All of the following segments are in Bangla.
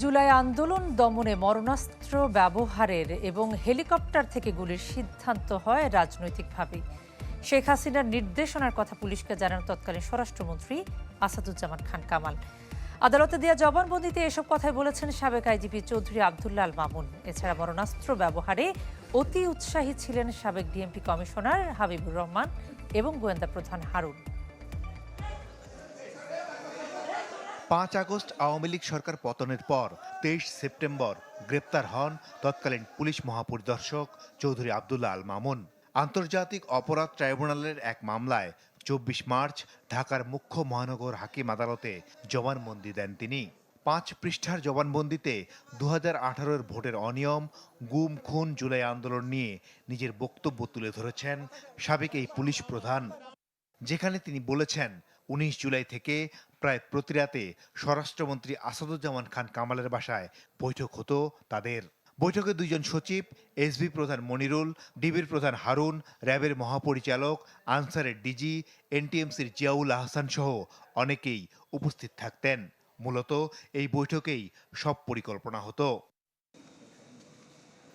জুলাই আন্দোলন দমনে মরণাস্ত্র ব্যবহারের এবং হেলিকপ্টার থেকে গুলির সিদ্ধান্ত হয় রাজনৈতিকভাবেই শেখ হাসিনার নির্দেশনার কথা পুলিশকে জানান তৎকালীন স্বরাষ্ট্রমন্ত্রী আসাদুজ্জামান খান কামাল। আদালতে দেওয়া জবানবন্দিতে এসব কথাই বলেছেন সাবেক আইজিপি চৌধুরী আবদুল্লাল মামুন। এছাড়া মরণাস্ত্র ব্যবহারে অতি উৎসাহী ছিলেন সাবেক ডিএমপি কমিশনার হাবিবুর রহমান এবং গোয়েন্দা প্রধান হারুন। পাঁচ আগস্ট আওয়ামী লীগ সরকার পতনের পর তেইশ সেপ্টেম্বর গ্রেপ্তার হন তৎকালীন পুলিশ মহাপরিদর্শক চৌধুরী আবদুল্লাহ আল মামুন। আন্তর্জাতিক অপরাধ ট্রাইব্যুনালের এক মামলায় চব্বিশ মার্চ ঢাকার মুখ্য মহানগর হাকিম আদালতে জবানবন্দি দেন তিনি। পাঁচ পৃষ্ঠার জবানবন্দিতে দু হাজার ভোটের অনিয়ম, গুম, খুন, জুলাই আন্দোলন নিয়ে নিজের বক্তব্য তুলে ধরেছেন সাবেক এই পুলিশ প্রধান। যেখানে তিনি বলেছেন উনিশ জুলাই থেকে প্রায় প্রতি রাতে স্বরাষ্ট্রমন্ত্রী আসাদুজ্জামান খান কামালের বাসায় বৈঠক হতো তাদের। বৈঠকে দুইজন সচিব এসবি প্রধান মনিরুল, ডিবির প্রধান হারুন, র্যাবের মহাপরিচালক, আনসারের ডিজি, এনটিএমসির জিয়াউল আহসান সহ অনেকেই উপস্থিত থাকতেন। মূলত এই বৈঠকেই সব পরিকল্পনা হতো।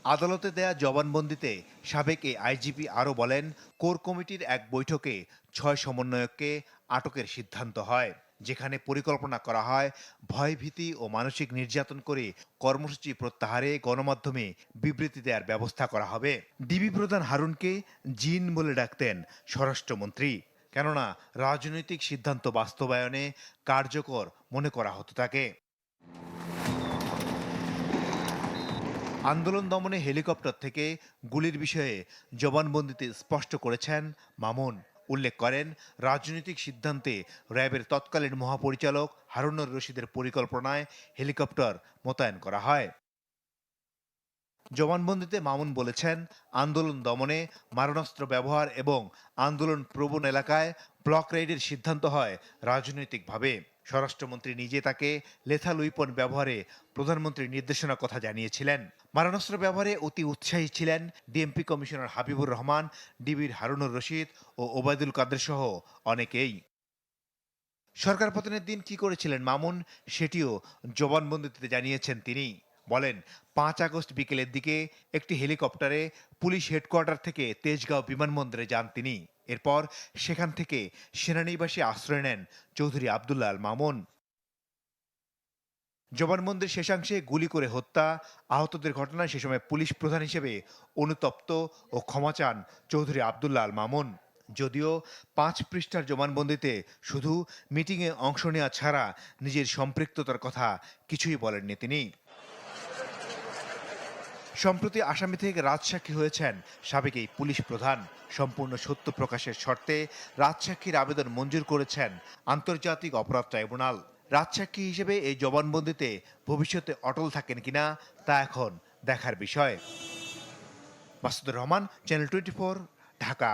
আদালতে দেয়া জবানবন্দিতে সাবেক এই আইজিপি আরও বলেন, কোর কমিটির এক বৈঠকে ছয় সমন্বয়ককে আটকের সিদ্ধান্ত হয়, যেখানে পরিকল্পনা করা হয় ভয়ভীতি ও মানসিক নির্যাতন করে কর্মসূচি প্রত্যাহারে গণমাধ্যমে বিবৃতি দেওয়ার ব্যবস্থা করা হবে। ডিবি প্রধান হারুনকে জিন বলে ডাকতেন স্বরাষ্ট্রমন্ত্রী। কেননা, রাজনৈতিক সিদ্ধান্ত বাস্তবায়নে কার্যকর মনে করা হতো তাকে। আন্দোলন দমনে হেলিকপ্টার থেকে গুলির বিষয়ে জবানবন্দিতে স্পষ্ট করেছেন মামুন। উল্লেখ করেন, রাজনৈতিক সিদ্ধান্তে র্যাবের তৎকালীন মহাপরিচালক হারুনুর রশিদের পরিকল্পনায় হেলিকপ্টার মোতায়েন করা হয়। জবানবন্দিতে মামুন বলেছেন, আন্দোলন দমনে মারণাস্ত্র ব্যবহার এবং আন্দোলন প্রবণ এলাকায় ব্লক রেইডের সিদ্ধান্ত হয় রাজনৈতিকভাবে। স্বরাষ্ট্রমন্ত্রী নিজে তাকে লেথাল উইপন ব্যবহারে প্রধানমন্ত্রীর নির্দেশনার কথা জানিয়েছিলেন। মারণাস্ত্র ব্যবহারে অতি উৎসাহী ছিলেন ডিএমপি কমিশনার হাবিবুর রহমান, ডিবির হারুনুর রশিদ ও ওবায়দুল কাদের সহ অনেকেই। সরকার পতনের দিন কি করেছিলেন মামুন, সেটিও জবানবন্দিতে জানিয়েছেন তিনি। বলেন, পাঁচ আগস্ট বিকেলের দিকে একটি হেলিকপ্টারে পুলিশ হেডকোয়ার্টার থেকে তেজগাঁও বিমানবন্দরে যান তিনি। এরপর সেখান থেকে সেনানিবাসে আশ্রয় নেন চৌধুরী আবদুল্লাহ মামুন। জবানবন্দির শেষাংশে গুলি করে হত্যা, আহতদের ঘটনায় সে সময় পুলিশ প্রধান হিসেবে অনুতপ্ত ও ক্ষমা চান চৌধুরী আবদুল্লাহ মামুন। যদিও পাঁচ পৃষ্ঠার জবানবন্দিতে শুধু মিটিংয়ে অংশ নেওয়া ছাড়া নিজের সম্পৃক্ততার কথা কিছুই বলেননি তিনি। সম্প্রতি আসামি থেকে রাজসাক্ষী হয়েছেন সাবেক এই পুলিশ প্রধান। সম্পূর্ণ সত্য প্রকাশের শর্তে রাজসাক্ষীর আবেদন মঞ্জুর করেছেন আন্তর্জাতিক অপরাধ ট্রাইব্যুনাল। রাজসাক্ষী হিসেবে এই জবানবন্দিতে ভবিষ্যতে অটল থাকেন কিনা তা এখন দেখার বিষয়। Masudur Rahman channel twenty Dhaka.